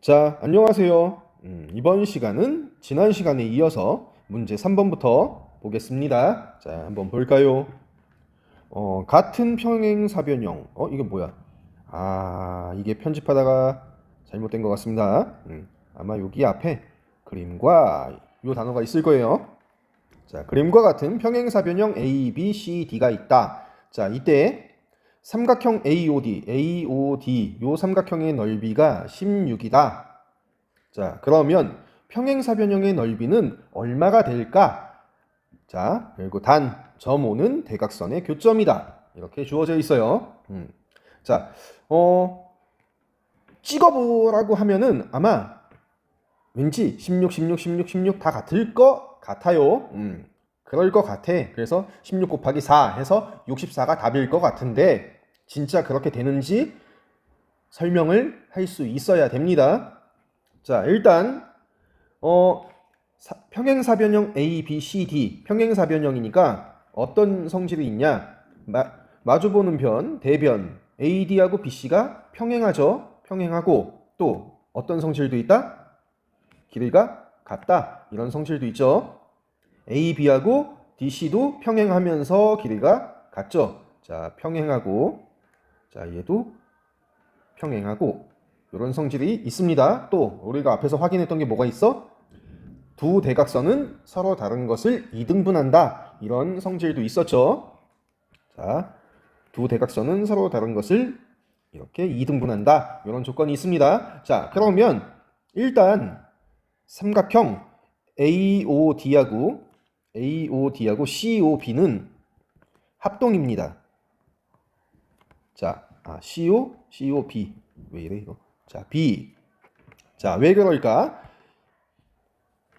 자, 안녕하세요. 음, 이번 시간은 지난 시간에 이어서 문제 3번부터 보겠습니다. 자, 한번 볼까요? 어, 같은 평행사변형. 어, 이게 뭐야? 아, 이게 편집하다가 잘못된 것 같습니다. 음, 아마 여기 앞에 그림과 이 단어가 있을 거예요. 자, 그림과 같은 평행사변형 A, B, C, D가 있다. 자, 이때 삼각형 AOD, AOD 요 삼각형의 넓이가 16이다. 자, 그러면 평행사변형의 넓이는 얼마가 될까? 자, 그리고 단, 점 5는 대각선의 교점이다. 이렇게 주어져 있어요. 음. 자, 어, 찍어보라고 하면은 아마 왠지 16, 16, 16, 16 다 같을 것 같아요. 음, 그럴 것 같아. 그래서 16 곱하기 4 해서 64가 답일 것 같은데 진짜 그렇게 되는지 설명을 할 수 있어야 됩니다. 자, 일단 어, 사- 평행사변형 A, B, C, D 평행사변형이니까 어떤 성질이 있냐? 마, 마주보는 변, 대변 AD하고 BC가 평행하죠. 평행하고 또 어떤 성질도 있다? 길이가 같다. 이런 성질도 있죠. AB하고 DC도 평행하면서 길이가 같죠. 자, 평행하고 자, 얘도 평행하고 이런 성질이 있습니다. 또 우리가 앞에서 확인했던 게 뭐가 있어? 두 대각선은 서로 다른 것을 이등분한다. 이런 성질도 있었죠. 자, 두 대각선은 서로 다른 것을 이렇게 이등분한다. 이런 조건이 있습니다. 자, 그러면 일단 삼각형 AOD하고 AOD하고 COB는 합동입니다. 자, 아, CO, COB 왜 이래 이거? 자, B. 자, 왜 그럴까?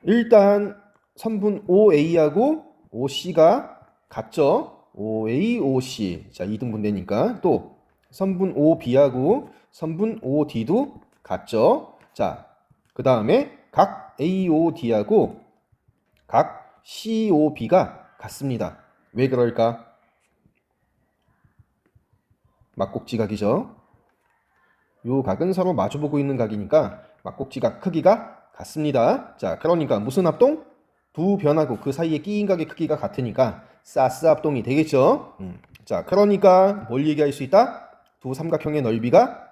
일단 선분 OA하고 OC가 같죠? OA, OC. 자, 2등분 되니까 또 선분 OB하고 선분 OD도 같죠? 자, 그 다음에 각 AOD하고 각 COB가 같습니다. 왜 그럴까? 막꼭지 각이죠. 요 각은 서로 마주보고 있는 각이니까 막꼭지각 크기가 같습니다. 자, 그러니까 무슨 합동? 두 변하고 그 사이에 끼인 각의 크기가 같으니까 사스 합동이 되겠죠. 음. 자, 그러니까 뭘 얘기할 수 있다? 두 삼각형의 넓이가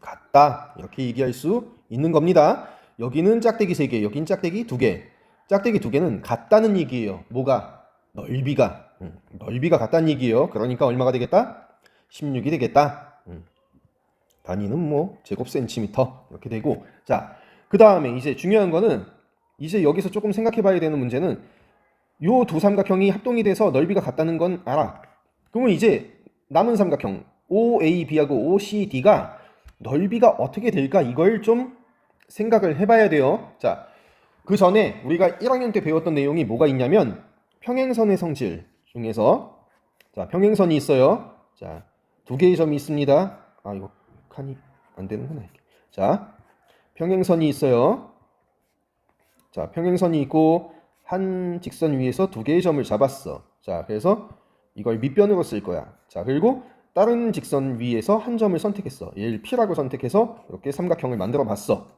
같다. 이렇게 얘기할 수 있는 겁니다. 여기는 짝대기 3개, 여긴 짝대기 2개. 짝대기 2개는 같다는 얘기예요. 뭐가? 넓이가. 음, 넓이가 같다는 얘기예요. 그러니까 얼마가 되겠다? 16이 되겠다. 음. 단위는 뭐 제곱 센티미터 이렇게 되고 자, 그 다음에 이제 중요한 거는 이제 여기서 조금 생각해 봐야 되는 문제는 요 두 삼각형이 합동이 돼서 넓이가 같다는 건 알아. 그러면 이제 남은 삼각형 OAB하고 OCD가 넓이가 어떻게 될까 이걸 좀 생각을 해봐야 돼요. 자, 그 전에 우리가 1학년 때 배웠던 내용이 뭐가 있냐면 평행선의 성질 중에서 자 평행선이 있어요. 자, 두 개의 점이 있습니다. 아 이거 칸이 안 되는구나. 자, 평행선이 있어요. 자, 평행선이 있고 한 직선 위에서 두 개의 점을 잡았어. 자, 그래서 이걸 밑변으로 쓸 거야. 자, 그리고 다른 직선 위에서 한 점을 선택했어. 얘를 P라고 선택해서 이렇게 삼각형을 만들어 봤어.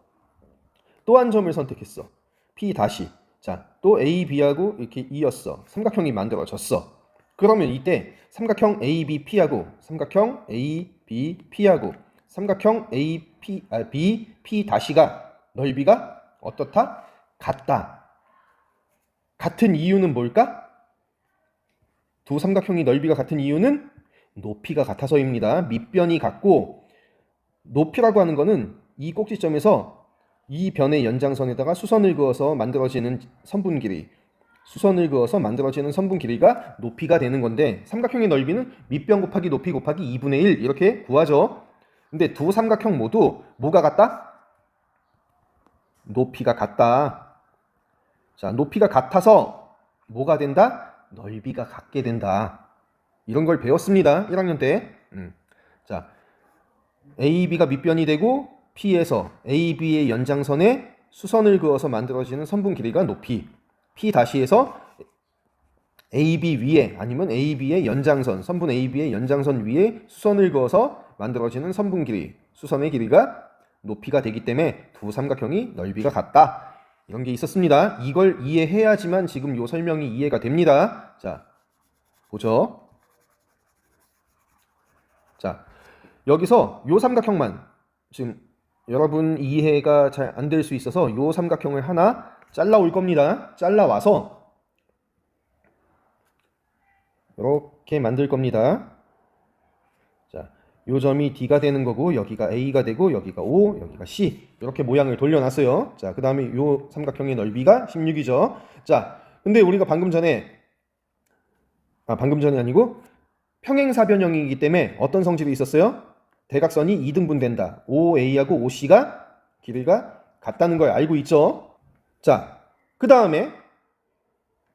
또 한 점을 선택했어. P 다시. 자, 또 A, B하고 이렇게 이었어. 삼각형이 만들어졌어. 그러면 이때 삼각형 A, B, P하고 삼각형 A, B, P하고 삼각형 A, P, 아, B, P 다시가 넓이가 어떻다? 같다. 같은 이유는 뭘까? 두 삼각형이 넓이가 같은 이유는 높이가 같아서입니다. 밑변이 같고 높이라고 하는 거는 이 꼭지점에서 이 변의 연장선에다가 수선을 그어서 만들어지는 선분 길이 수선을 그어서 만들어지는 선분 길이가 높이가 되는 건데 삼각형의 넓이는 밑변 곱하기 높이 곱하기 2분의 1 이렇게 구하죠. 근데 두 삼각형 모두 뭐가 같다? 높이가 같다. 자, 높이가 같아서 뭐가 된다? 넓이가 같게 된다. 이런 걸 배웠습니다. 1학년 때. 음. 자, AB가 밑변이 되고 P에서 AB의 연장선에 수선을 그어서 만들어지는 선분 길이가 높이 P 다시에서 AB 위에 아니면 AB의 연장선 선분 AB의 연장선 위에 수선을 그어서 만들어지는 선분 길이 수선의 길이가 높이가 되기 때문에 두 삼각형이 넓이가 같다. 이런 게 있었습니다. 이걸 이해해야지만 지금 요 설명이 이해가 됩니다. 자, 보죠. 자, 여기서 요 삼각형만 지금 여러분 이해가 잘 안 될 수 있어서 요 삼각형을 하나 잘라 올 겁니다. 잘라 와서 이렇게 만들 겁니다. 자, 요 점이 D가 되는 거고 여기가 A가 되고 여기가 O, 여기가 C 이렇게 모양을 돌려놨어요. 자, 그 다음에 요 삼각형의 넓이가 16이죠. 자, 근데 우리가 방금 전에 아 방금 전이 아니고 평행사변형이기 때문에 어떤 성질이 있었어요? 대각선이 2등분 된다. OA하고 OC가 길이가 같다는 걸 알고 있죠. 자, 그 다음에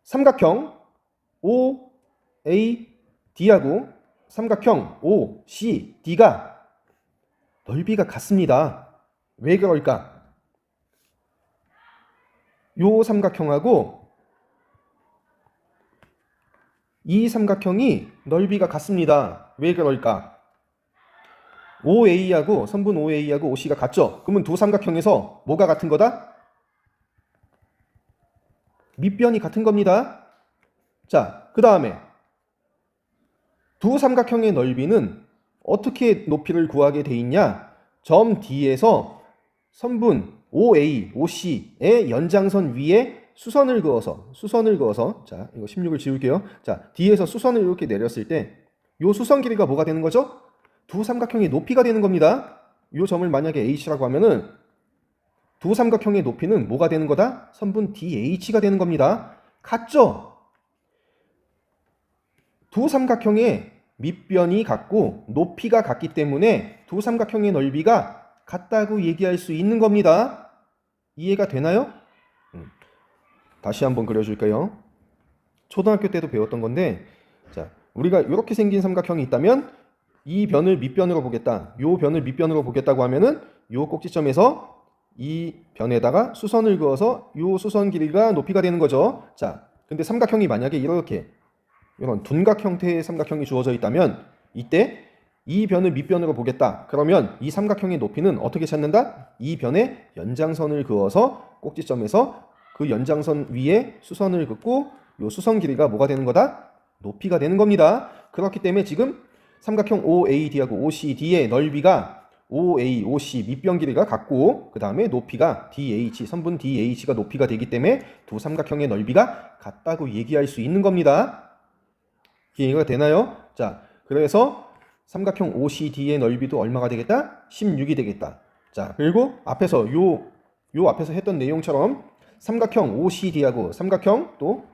삼각형 OAD하고 삼각형 OCD가 넓이가 같습니다. 왜 그럴까? 요 삼각형하고 이 삼각형이 넓이가 같습니다. 왜 그럴까? OA하고 선분 OA하고 OC가 같죠? 그러면 두 삼각형에서 뭐가 같은 거다? 밑변이 같은 겁니다. 자, 그 다음에 두 삼각형의 넓이는 어떻게 높이를 구하게 돼 있냐? 점 D에서 선분 OA, OC의 연장선 위에 수선을 그어서 수선을 그어서 자 이거 16을 지울게요. 자 D에서 수선을 이렇게 내렸을 때 요 수선 길이가 뭐가 되는 거죠? 두 삼각형의 높이가 되는 겁니다. 요 점을 만약에 H라고 하면은 두 삼각형의 높이는 뭐가 되는 거다? 선분 DH가 되는 겁니다. 같죠? 두 삼각형의 밑변이 같고 높이가 같기 때문에 두 삼각형의 넓이가 같다고 얘기할 수 있는 겁니다. 이해가 되나요? 음. 다시 한번 그려줄까요? 초등학교 때도 배웠던 건데, 자, 우리가 이렇게 생긴 삼각형이 있다면 이 변을 밑변으로 보겠다. 요 변을 밑변으로 보겠다고 하면은 요 꼭지점에서 이 변에다가 수선을 그어서 요 수선 길이가 높이가 되는 거죠. 자, 근데 삼각형이 만약에 이렇게 이런 둔각 형태의 삼각형이 주어져 있다면 이때 이 변을 밑변으로 보겠다. 그러면 이 삼각형의 높이는 어떻게 찾는다? 이 변에 연장선을 그어서 꼭지점에서 그 연장선 위에 수선을 긋고 요 수선 길이가 뭐가 되는 거다? 높이가 되는 겁니다. 그렇기 때문에 지금 삼각형 OAD하고 OCD의 넓이가 OA, OC 밑변 길이가 같고 그 다음에 높이가 DH, 선분 DH가 높이가 되기 때문에 두 삼각형의 넓이가 같다고 얘기할 수 있는 겁니다. 이해가 되나요? 자, 그래서 삼각형 OCD의 넓이도 얼마가 되겠다? 16이 되겠다. 자, 그리고 앞에서 요, 요 앞에서 했던 내용처럼 삼각형 OCD하고 삼각형 또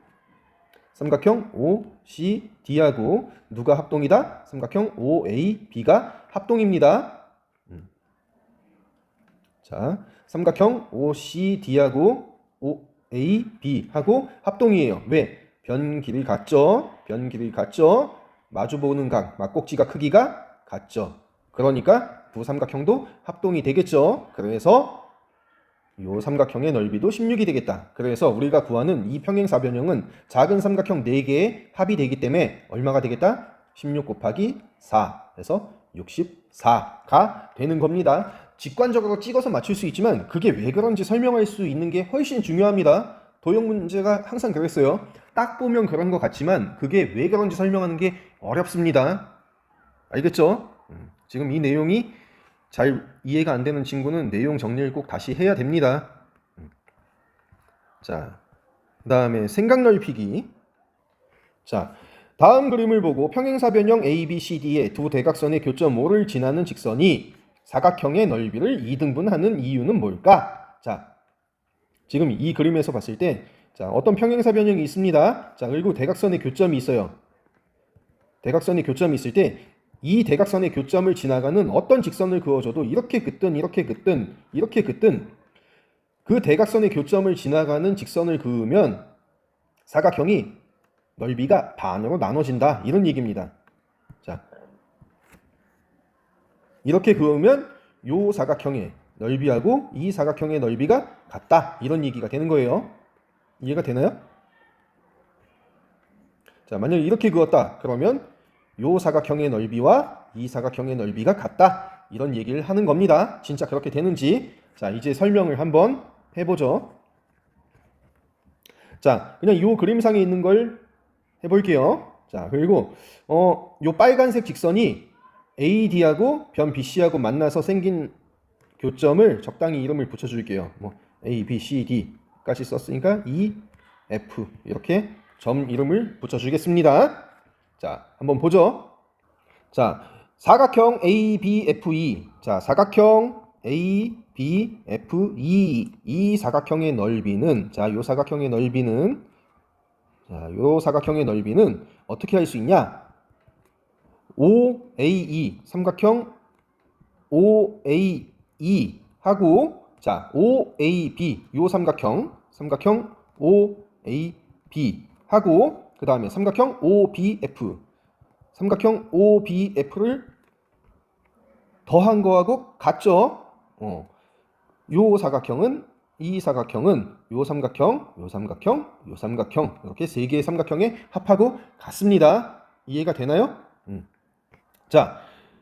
삼각형 OCD하고 누가 합동이다? 삼각형 OAB가 합동입니다. 음. 자, 삼각형 OCD하고 OAB하고 합동이에요. 왜? 변 길이 같죠? 변 길이 같죠? 마주보는 각, 막꼭지가 크기가 같죠. 그러니까 두 삼각형도 합동이 되겠죠. 그래서 요 삼각형의 넓이도 16이 되겠다. 그래서 우리가 구하는 이 평행사변형은 작은 삼각형 4개의 합이 되기 때문에 얼마가 되겠다? 16 곱하기 4. 그래서 64가 되는 겁니다. 직관적으로 찍어서 맞출 수 있지만 그게 왜 그런지 설명할 수 있는 게 훨씬 중요합니다. 도형 문제가 항상 그랬어요. 딱 보면 그런 것 같지만 그게 왜 그런지 설명하는 게 어렵습니다. 알겠죠? 음, 지금 이 내용이 잘 이해가 안 되는 친구는 내용 정리를 꼭 다시 해야 됩니다. 음. 자, 그 다음에 생각 넓히기. 자, 다음 그림을 보고 평행사변형 ABCD의 두 대각선의 교점 O를 지나는 직선이 사각형의 넓이를 2등분하는 이유는 뭘까? 자, 지금 이 그림에서 봤을 때 자, 어떤 평행사 변형이 있습니다. 자, 그리고 대각선의 교점이 있어요. 대각선의 교점이 있을 때 이 대각선의 교점을 지나가는 어떤 직선을 그어줘도 이렇게 긋든 이렇게 긋든 이렇게 긋든 그 대각선의 교점을 지나가는 직선을 그으면 사각형이 넓이가 반으로 나눠진다 이런 얘기입니다. 자, 이렇게 그으면 요 사각형의 넓이하고 이 사각형의 넓이가 같다 이런 얘기가 되는 거예요. 이해가 되나요? 자, 만약에 이렇게 그었다. 그러면 요 사각형의 넓이와 이 사각형의 넓이가 같다. 이런 얘기를 하는 겁니다. 진짜 그렇게 되는지. 자, 이제 설명을 한번 해보죠. 자, 그냥 이 그림상에 있는 걸 해볼게요. 자, 그리고 어, 요 빨간색 직선이 AD하고 변 BC하고 만나서 생긴 교점을 적당히 이름을 붙여줄게요. 뭐 A, B, C, D까지 썼으니까 E, F 이렇게 점 이름을 붙여주겠습니다. 자, 한번 보죠. 자, 사각형 A, B, F, E. 자, 사각형 A, B, F, E. 이 사각형의 넓이는 자, 요 사각형의 넓이는 자, 요 사각형의 넓이는 어떻게 할 수 있냐? OAE 삼각형 OAE 하고 자, OAB 요 삼각형 삼각형 OAB 하고 그 다음에 삼각형 OBF 삼각형 OBF를 더한 거하고 같죠? 어. 요 사각형은 이 사각형은 요 삼각형, 요 삼각형, 요 삼각형 이렇게 세 개의 삼각형에 합하고 같습니다. 이해가 되나요? 음. 자,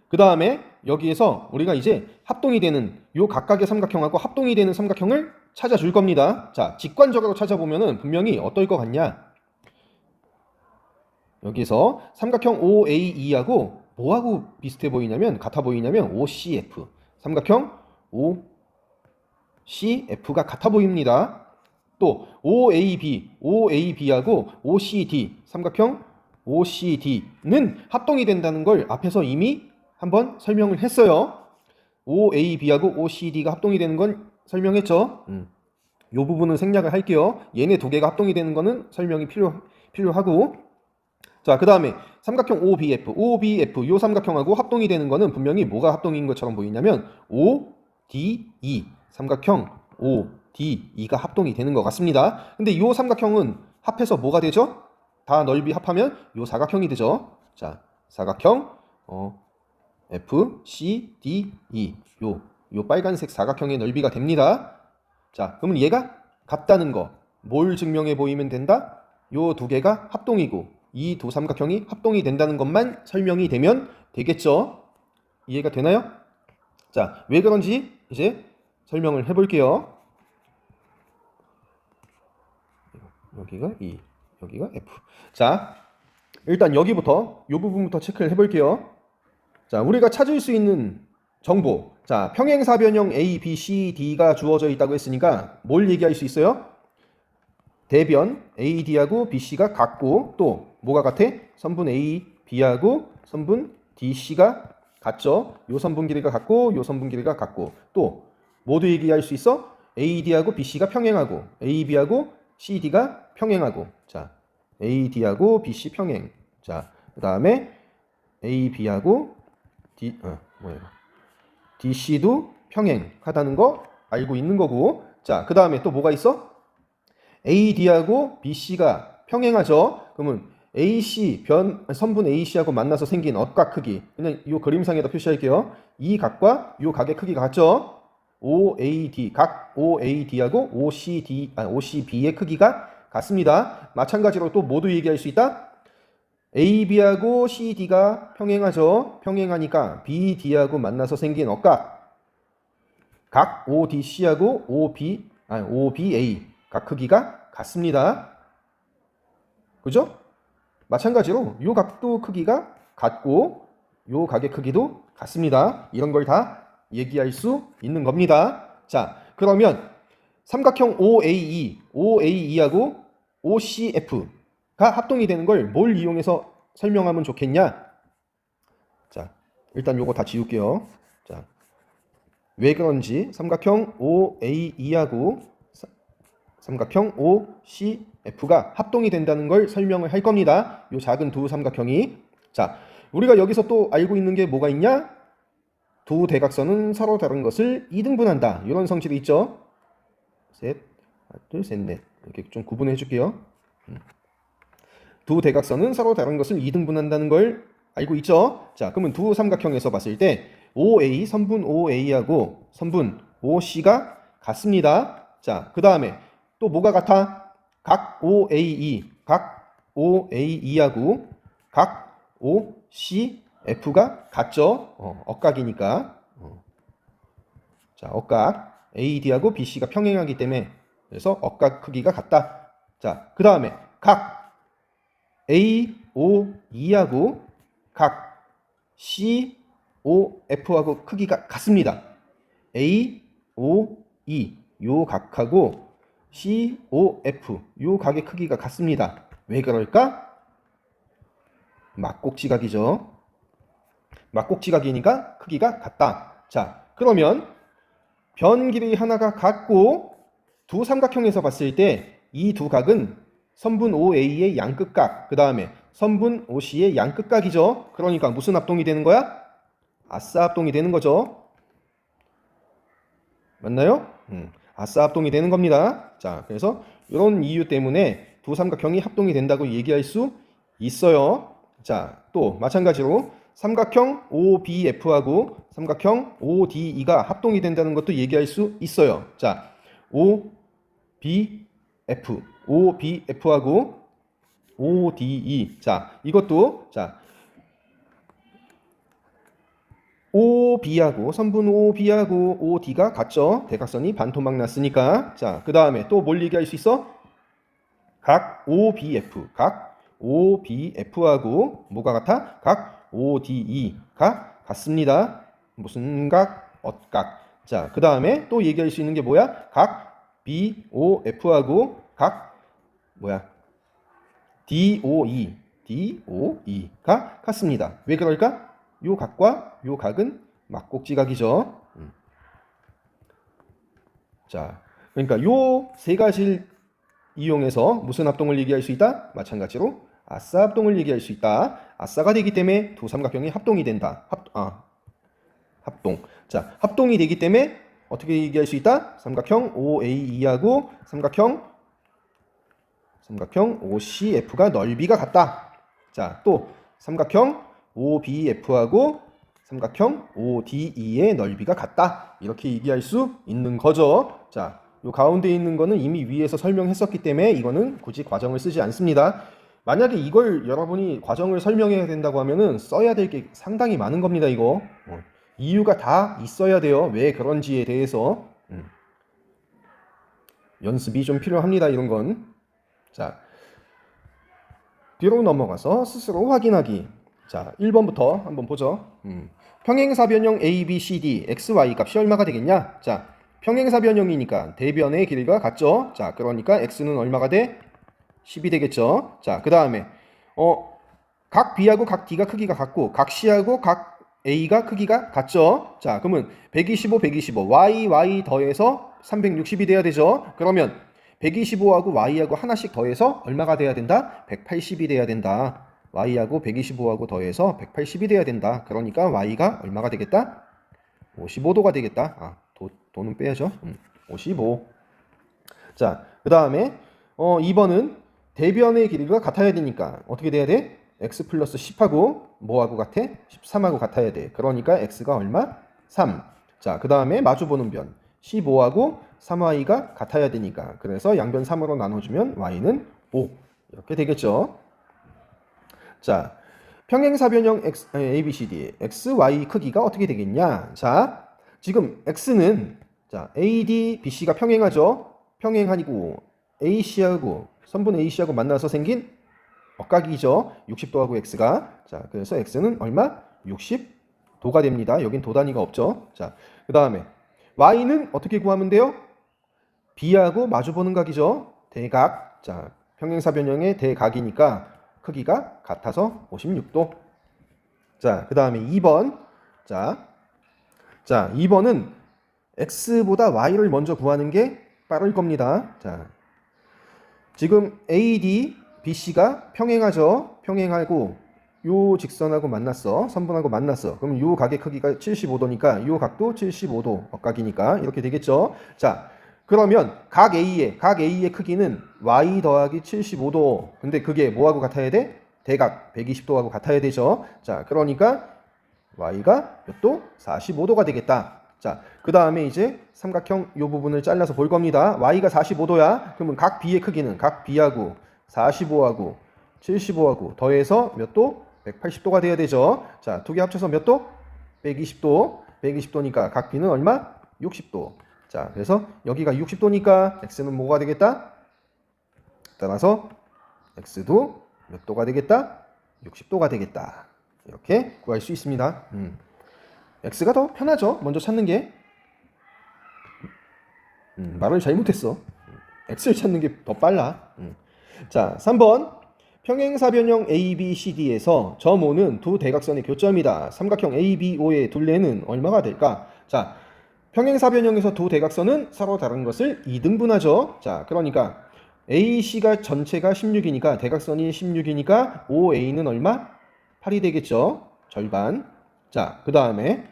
그 다음에 여기에서 우리가 이제 합동이 되는 요 각각의 삼각형하고 합동이 되는 삼각형을 찾아줄 겁니다. 자, 직관적으로 찾아보면은 분명히 어떨 것 같냐? 여기서 삼각형 OAE하고 뭐하고 비슷해 보이냐면 같아 보이냐면 OCF 삼각형 OCF가 같아 보입니다. 또 OAB, OAB하고 OCD 삼각형 OCD는 합동이 된다는 걸 앞에서 이미 한번 설명을 했어요. OAB하고 OCD가 합동이 되는 건 설명했죠. 음. 요 부분은 생략을 할게요. 얘네 두 개가 합동이 되는 거는 설명이 필요 필요하고 자, 그 다음에 삼각형 OBF, OBF 요 삼각형하고 합동이 되는 거는 분명히 뭐가 합동인 것처럼 보이냐면 ODE 삼각형 ODE가 합동이 되는 것 같습니다. 근데 요 삼각형은 합해서 뭐가 되죠? 다 넓이 합하면 요 사각형이 되죠. 자, 사각형 어, F, C, D, E 요, 요 빨간색 사각형의 넓이가 됩니다. 자, 그러면 얘가 같다는 거 뭘 증명해 보이면 된다? 요 두 개가 합동이고 이 두 삼각형이 합동이 된다는 것만 설명이 되면 되겠죠? 이해가 되나요? 자, 왜 그런지 이제 설명을 해볼게요. 여기가 E, 여기가 F. 자, 일단 여기부터 이 부분부터 체크를 해볼게요. 자, 우리가 찾을 수 있는 정보. 자, 평행사변형 A, B, C, D가 주어져 있다고 했으니까 뭘 얘기할 수 있어요? 대변 AD하고 BC가 같고 또 뭐가 같아? 선분 A, B하고 선분 DC가 같죠. 요 선분 길이가 같고 요 선분 길이가 같고 또 모두 얘기할 수 있어? AD하고 BC가 평행하고 AB하고 CD가 평행하고 자 AD하고 BC 평행 자 그 다음에 AB하고 D 어 뭐예요? DC도 평행하다는 거 알고 있는 거고 자 그 다음에 또 뭐가 있어? AD하고 BC가 평행하죠. 그러면 AC 변 선분 AC하고 만나서 생긴 억각 크기 그냥 이 그림상에다 표시할게요. 이 각과 이 각의 크기가 같죠. OAD 각 OAD하고 OCD 아 OCB의 크기가 같습니다. 마찬가지로 또 모두 얘기할 수 있다. AB하고 CD가 평행하죠. 평행하니까 BD하고 만나서 생긴 억각 각 ODC하고 OB 아 OBA 각 크기가 같습니다. 그죠? 마찬가지로 요 각도 크기가 같고 요 각의 크기도 같습니다. 이런 걸다 얘기할 수 있는 겁니다. 자, 그러면 삼각형 OAE, OAE하고 OCF가 합동이 되는 걸 뭘 이용해서 설명하면 좋겠냐? 자, 일단 요거 다 지울게요. 자, 왜 그런지 삼각형 OAE하고 삼각형 OCF가 합동이 된다는 걸 설명을 할 겁니다. 요 작은 두 삼각형이. 자, 우리가 여기서 또 알고 있는 게 뭐가 있냐? 두 대각선은 서로 다른 것을 이등분한다. 이런 성질이 있죠. 셋, 둘, 셋, 넷. 이렇게 좀 구분해 줄게요. 음. 두 대각선은 서로 다른 것을 이등분한다는 걸 알고 있죠. 자, 그러면 두 삼각형에서 봤을 때 OA, 선분 OA하고 선분 OC가 같습니다. 자, 그 다음에 또 뭐가 같아? 각 OAE, 각 OAE하고 각 OCF가 같죠? 어, 억각이니까 어. 자, 억각 AD하고 BC가 평행하기 때문에 그래서 억각 크기가 같다. 자, 그 다음에 각 A, O, E하고 각 C, O, F하고 크기가 같습니다. A, O, E 요 각하고 C, O, F 요 각의 크기가 같습니다. 왜 그럴까? 막꼭지각이죠. 막꼭지각이니까 크기가 같다. 자, 그러면 변 길이 하나가 같고 두 삼각형에서 봤을 때 이 두 각은 선분 OA의 양끝각, 그 다음에 선분 OC의 양끝각이죠. 그러니까 무슨 합동이 되는 거야? 아싸 합동이 되는 거죠. 맞나요? 음, 아싸 합동이 되는 겁니다. 자, 그래서 이런 이유 때문에 두 삼각형이 합동이 된다고 얘기할 수 있어요. 자, 또 마찬가지로 삼각형 OBF하고 삼각형 ODE가 합동이 된다는 것도 얘기할 수 있어요. 자, OBF, OBF하고 ODE. 자, 이것도 자 OB하고 선분 OB하고 OD가 같죠. 대각선이 반토막 났으니까. 자, 그 다음에 또 뭘 얘기할 수 있어? 각 OBF, 각 OBF하고 뭐가 같아? 각 ODE가 같습니다. 무슨 각? 엇각. 자, 그 다음에 또 얘기할 수 있는 게 뭐야? 각 BOF하고 각 뭐야? DOE, DOE가 같습니다. 왜 그럴까? 요 각과 요 각은 막꼭지각이죠. 음. 자, 그러니까 요 세 가지를 이용해서 무슨 합동을 얘기할 수 있다? 마찬가지로 아싸 합동을 얘기할 수 있다. 아싸가 되기 때문에 두 삼각형이 합동이 된다. 합, 아, 합동. 자, 합동이 되기 때문에 어떻게 얘기할 수 있다? 삼각형 OAE하고 삼각형 삼각형 OCF가 넓이가 같다. 자, 또 삼각형 OBF하고 삼각형 ODE의 넓이가 같다. 이렇게 얘기할 수 있는 거죠. 자, 요 가운데 있는 거는 이미 위에서 설명했었기 때문에 이거는 굳이 과정을 쓰지 않습니다. 만약에 이걸 여러분이 과정을 설명해야 된다고 하면은 써야 될 게 상당히 많은 겁니다, 이거. 어, 이유가 다 있어야 돼요. 왜 그런지에 대해서. 음. 연습이 좀 필요합니다, 이런 건. 자, 뒤로 넘어가서 스스로 확인하기. 자, 1번부터 한번 보죠. 음. 평행사 변형 A, B, C, D, X, Y 값이 얼마가 되겠냐? 자, 평행사 변형이니까 대변의 길이가 같죠? 자, 그러니까 X는 얼마가 돼? 10이 되겠죠? 자, 그 다음에, 어, 각 B하고 각 D가 크기가 같고, 각 C하고 각 A가 크기가 같죠? 자, 그러면 125, 125, Y, Y 더해서 360이 돼야 되죠? 그러면 125하고 Y하고 하나씩 더해서 얼마가 돼야 된다? 180이 돼야 된다. Y하고 125하고 더해서 180이 돼야 된다. 그러니까 Y가 얼마가 되겠다? 55도가 되겠다. 아, 도, 도는 빼야죠. 음, 55. 자, 그 다음에 어, 2번은 대변의 길이가 같아야 되니까 어떻게 돼야 돼? x 플러스 10하고 뭐하고 같아? 13하고 같아야 돼. 그러니까 x가 얼마? 3. 자, 그 다음에 마주보는 변 15하고 3y가 같아야 되니까 그래서 양변 3으로 나눠주면 y는 5 이렇게 되겠죠. 자, 평행사변형 x, ABCD x, y 크기가 어떻게 되겠냐? 자, 지금 x는 자, AD, BC가 평행하죠? 평행하고 AC하고 선분 AC하고 만나서 생긴 억각이죠. 60도하고 x가. 자, 그래서 x는 얼마? 60도가 됩니다. 여긴 도 단위가 없죠. 자, 그 다음에 y는 어떻게 구하면 돼요? b하고 마주보는 각이죠. 대각. 자, 평행사 변형의 대각이니까 크기가 같아서 56도. 자, 그 다음에 2번. 자, 자, 2번은 x보다 y를 먼저 구하는 게 빠를 겁니다. 자, 지금 AD, BC가 평행하죠. 평행하고 요 직선하고 만났어. 선분하고 만났어. 그럼 요 각의 크기가 75도니까 요 각도 75도 억각이니까 이렇게 되겠죠. 자, 그러면 각 A의 각 A의 크기는 y 더하기 75도. 근데 그게 뭐하고 같아야 돼? 대각 120도하고 같아야 되죠. 자, 그러니까 y가 몇 도? 45도가 되겠다. 자, 그 다음에 이제 삼각형 이 부분을 잘라서 볼 겁니다. y가 45도야. 그러면 각 b의 크기는 각 b하고 45하고 75하고 더해서 몇 도? 180도가 돼야 되죠. 자, 두 개 합쳐서 몇 도? 120도. 120도니까 각 B는 얼마? 60도. 자, 그래서 여기가 60도니까 X는 뭐가 되겠다? 따라서 X도 몇 도가 되겠다? 60도가 되겠다. 이렇게 구할 수 있습니다. 음. X가 더 편하죠. 먼저 찾는 게. 음, 말을 잘못했어. X를 찾는 게 더 빨라. 음. 자, 3번. 평행사 변형 ABCD에서 점 O는 두 대각선의 교점이다. 삼각형 ABO의 둘레는 얼마가 될까? 자, 평행사 변형에서 두 대각선은 서로 다른 것을 2등분하죠. 자, 그러니까 AC가 전체가 16이니까 대각선이 16이니까 OA는 얼마? 8이 되겠죠. 절반. 자, 그 다음에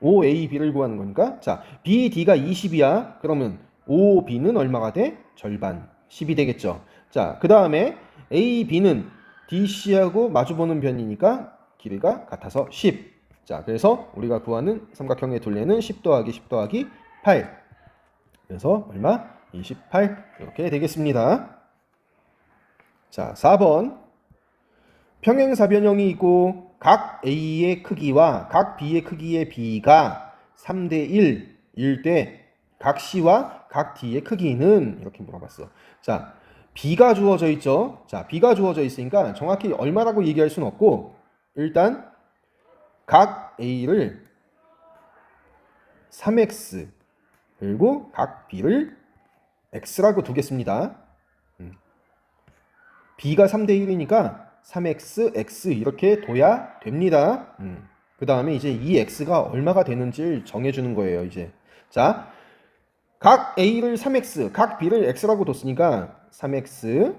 OAB를 구하는 거니까 자, BD가 20이야. 그러면 OB는 얼마가 돼? 절반. 10이 되겠죠. 자, 그 다음에 AB는 DC하고 마주보는 변이니까 길이가 같아서 10. 자, 그래서 우리가 구하는 삼각형의 둘레는 10 더하기 10 더하기 8. 그래서 얼마? 28. 이렇게 되겠습니다. 자, 4번. 평행사변형이 있고 각 A의 크기와 각 B의 크기의 B가 3대 1일 때 각 C와 각 D의 크기는 이렇게 물어봤어. 자, B가 주어져 있죠. 자, B가 주어져 있으니까 정확히 얼마라고 얘기할 수는 없고 일단 각 A를 3x 그리고 각 B를 x라고 두겠습니다. 음. B가 3대 1이니까 3x, x 이렇게 둬야 됩니다. 음. 그 다음에 이제 이 x가 얼마가 되는지를 정해주는 거예요. 이제 자, 각 a를 3x, 각 b를 x라고 뒀으니까 3x,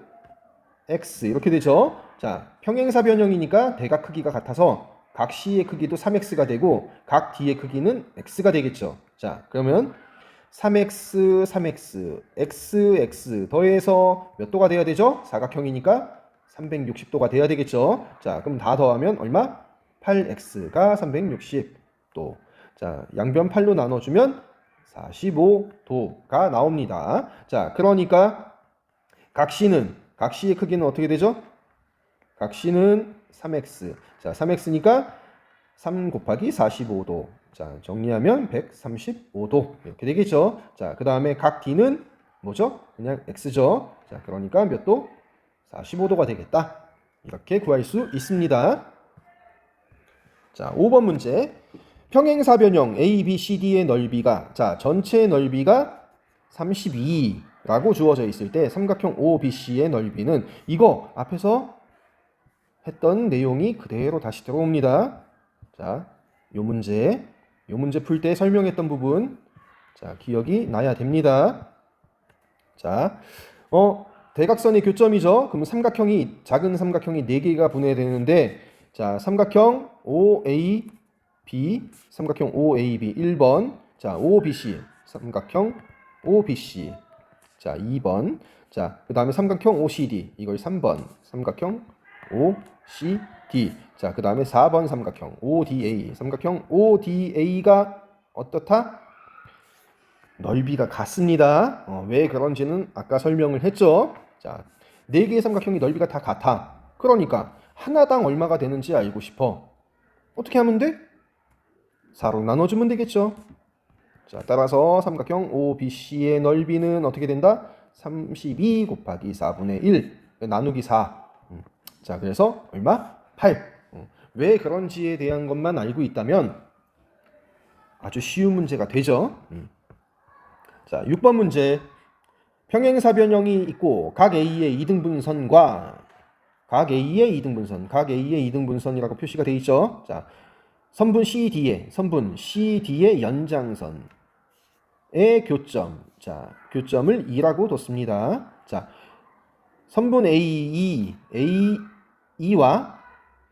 x 이렇게 되죠. 자, 평행사 변형이니까 대각 크기가 같아서 각 c의 크기도 3x가 되고 각 d의 크기는 x가 되겠죠. 자, 그러면 3x, 3x, x, x 더해서 몇 도가 돼야 되죠? 사각형이니까 360도가 돼야 되겠죠. 자, 그럼 다 더하면 얼마? 8x가 360도. 자, 양변 8로 나눠주면 45도가 나옵니다. 자, 그러니까 각 C는 각 C의 크기는 어떻게 되죠? 각 C는 3x. 자, 3x니까 3 곱하기 45도. 자, 정리하면 135도. 이렇게 되겠죠? 자, 그 다음에 각 D는 뭐죠? 그냥 x죠. 자, 그러니까 몇 도? 45도가 되겠다. 이렇게 구할 수 있습니다. 자, 5번 문제. 평행사 변형 ABCD의 넓이가 자, 전체 넓이가 32라고 주어져 있을 때 삼각형 OBC의 넓이는 이거 앞에서 했던 내용이 그대로 다시 들어옵니다. 자, 요 문제, 요 문제 풀 때 설명했던 부분, 자, 기억이 나야 됩니다. 자, 어, 대각선의 교점이죠. 그럼 삼각형이, 작은 삼각형이 4개가 분해되는데, 자, 삼각형 OAB, 삼각형 OAB 1번, 자, OBC, 삼각형 OBC, 자, 2번, 자, 그 다음에 삼각형 OCD, 이걸 3번, 삼각형 OCD. 자, 그 다음에 4번 삼각형 ODA. 삼각형 ODA가 어떻다? 넓이가 같습니다. 어, 왜 그런지는 아까 설명을 했죠. 자, 네 개의 삼각형이 넓이가 다 같아. 그러니까 하나당 얼마가 되는지 알고 싶어. 어떻게 하면 돼? 4로 나눠주면 되겠죠. 자, 따라서 삼각형 OBC의 넓이는 어떻게 된다? 32 곱하기 4분의 1 나누기 4 자, 그래서 얼마? 8. 어, 왜 그런지에 대한 것만 알고 있다면 아주 쉬운 문제가 되죠. 음. 자, 6번 문제. 평행사변형이 있고 각 A의 이등분선과 각 A의 이등분선, 각 A의 이등분선이라고 표시가 되어 있죠. 자, 선분 CD의 선분 CD의 연장선의 교점. 자, 교점을 2라고 뒀습니다. 자, 선분 AE, A E와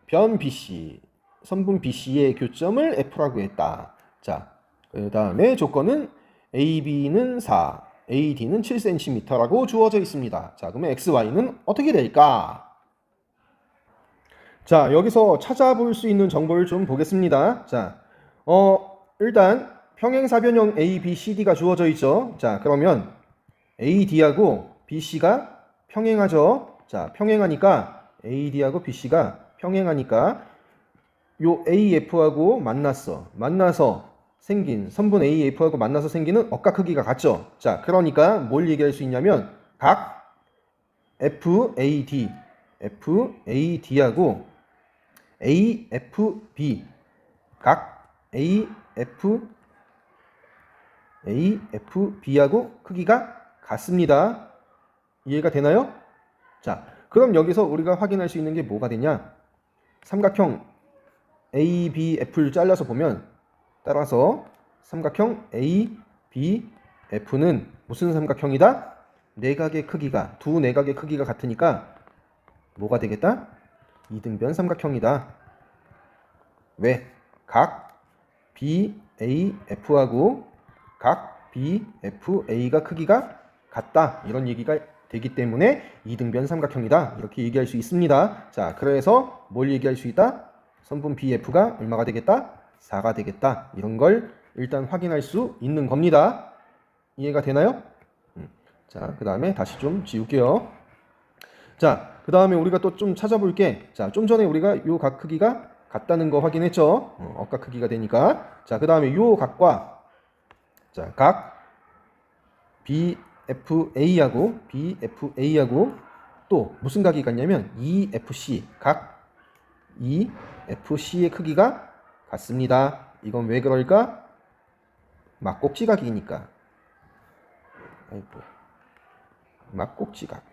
변 BC, 선분 BC의 교점을 F라고 했다. 자, 그 다음에 조건은 AB는 4, AD는 7cm라고 주어져 있습니다. 자, 그러면 XY는 어떻게 될까? 자, 여기서 찾아볼 수 있는 정보를 좀 보겠습니다. 자, 어, 일단 평행사변형 ABCD가 주어져 있죠. 자, 그러면 AD하고 BC가 평행하죠. 자, 평행하니까 AD하고 BC가 평행하니까 요 AF하고 만났어. 만나서 생긴 선분 AF하고 만나서 생기는 억각 크기가 같죠. 자, 그러니까 뭘 얘기할 수 있냐면 각 FAD, FAD하고 AFB 각 AF AFB하고 크기가 같습니다. 이해가 되나요? 자, 그럼 여기서 우리가 확인할 수 있는 게 뭐가 되냐? 삼각형 ABF를 잘라서 보면 따라서 삼각형 ABF는 무슨 삼각형이다? 내각의 크기가 두 내각의 크기가 같으니까 뭐가 되겠다? 이등변 삼각형이다. 왜? 각 BAF하고 각 BFA가 크기가 같다. 이런 얘기가 되기 때문에 이등변 삼각형이다. 이렇게 얘기할 수 있습니다. 자, 그래서 뭘 얘기할 수 있다? 선분 BF가 얼마가 되겠다? 4가 되겠다. 이런 걸 일단 확인할 수 있는 겁니다. 이해가 되나요? 음. 자, 그 다음에 다시 좀 지울게요. 자, 그 다음에 우리가 또 좀 찾아볼게. 자, 좀 전에 우리가 요 각 크기가 같다는 거 확인했죠? 어, 억각 크기가 되니까. 자, 그 다음에 요 각과 자, 각 BFA하고 BFA하고 또 무슨 각이 같냐면 EFC 각 EFC의 크기가 같습니다. 이건 왜 그럴까? 막꼭지각이니까. 아이고. 막꼭지각.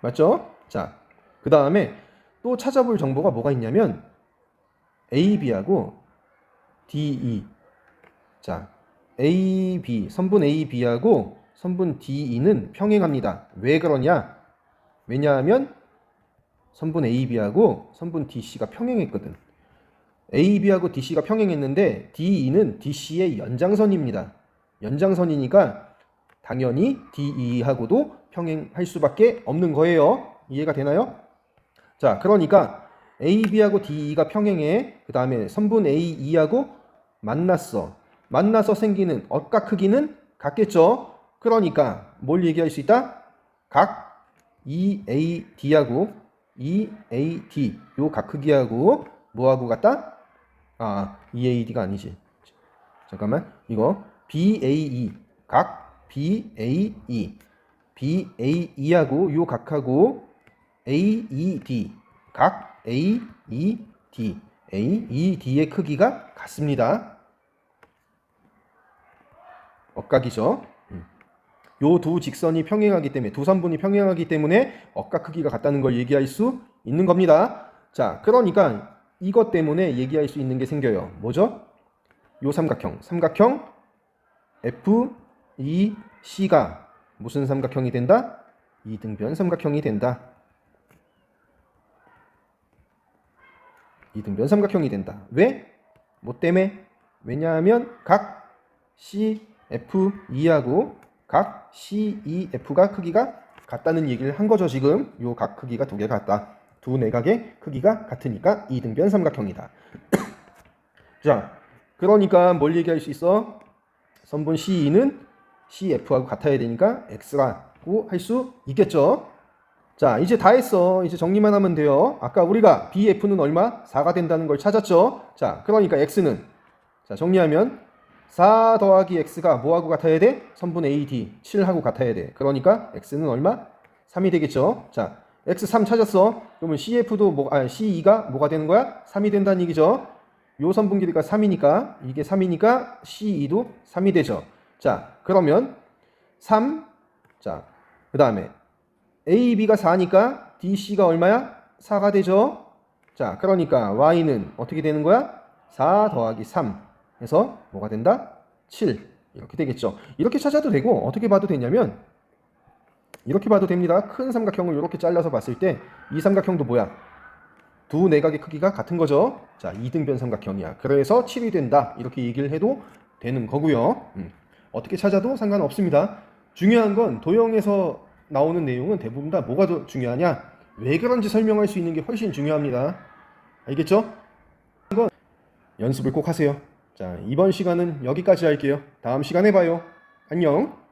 맞죠? 자, 그 다음에 또 찾아볼 정보가 뭐가 있냐면 AB하고 DE. 자, AB, 선분 AB하고 선분 DE는 평행합니다. 왜 그러냐? 왜냐하면 선분 AB하고 선분 DC가 평행했거든. AB하고 DC가 평행했는데 DE는 DC의 연장선입니다. 연장선이니까 당연히 DE하고도 평행할 수밖에 없는 거예요. 이해가 되나요? 자, 그러니까 AB하고 DE가 평행해. 그 다음에 선분 AE하고 만났어. 만나서 생기는 억각 크기는 같겠죠? 그러니까 뭘 얘기할 수 있다? 각 EAD하고 EAD 요 각 크기하고 뭐하고 같다? 아, EAD가 아니지. 잠깐만. 이거 BAE 각 BAE BAE하고 요 각하고 AED 각 AED AED의 크기가 같습니다. 억각이죠. 요 두 직선이 평행하기 때문에 두 선분이 평행하기 때문에 억각 크기가 같다는 걸 얘기할 수 있는 겁니다. 자, 그러니까 이것 때문에 얘기할 수 있는 게 생겨요. 뭐죠? 요 삼각형, 삼각형 FEC가 무슨 삼각형이 된다? 이등변 삼각형이 된다. 이등변 삼각형이 된다. 왜? 뭐 때문에? 왜냐하면 각 CFE하고 각 CEF가 크기가 같다는 얘기를 한 거죠, 지금. 요 각 크기가 두 개 같다. 두 내각의 크기가 같으니까 이등변 삼각형이다. 자, 그러니까 뭘 얘기할 수 있어? 선분 CE는 CF하고 같아야 되니까 X라고 할 수 있겠죠. 자, 이제 다 했어. 이제 정리만 하면 돼요. 아까 우리가 BF는 얼마? 4가 된다는 걸 찾았죠. 자, 그러니까 X는 자, 정리하면 4 더하기 X가 뭐하고 같아야 돼? 선분 AD 7하고 같아야 돼. 그러니까 X는 얼마? 3이 되겠죠. 자, X 3 찾았어. 그러면 CF도 뭐, 아, CE가 뭐가 되는 거야? 3이 된다는 얘기죠. 요 선분 길이가 3이니까 이게 3이니까 CE도 3이 되죠. 자, 그러면 3 자, 그 다음에 AB가 4니까 DC가 얼마야? 4가 되죠. 자, 그러니까 Y는 어떻게 되는 거야? 4 더하기 3 해서 뭐가 된다? 7 이렇게 되겠죠. 이렇게 찾아도 되고 어떻게 봐도 되냐면 이렇게 봐도 됩니다. 큰 삼각형을 이렇게 잘라서 봤을 때 이 삼각형도 뭐야? 두 내각의 크기가 같은 거죠. 자, 이등변 삼각형이야. 그래서 7이 된다. 이렇게 얘기를 해도 되는 거고요. 음, 어떻게 찾아도 상관없습니다. 중요한 건 도형에서 나오는 내용은 대부분 다 뭐가 더 중요하냐? 왜 그런지 설명할 수 있는 게 훨씬 중요합니다. 알겠죠? 이건 연습을 꼭 하세요. 자, 이번 시간은 여기까지 할게요. 다음 시간에 봐요. 안녕.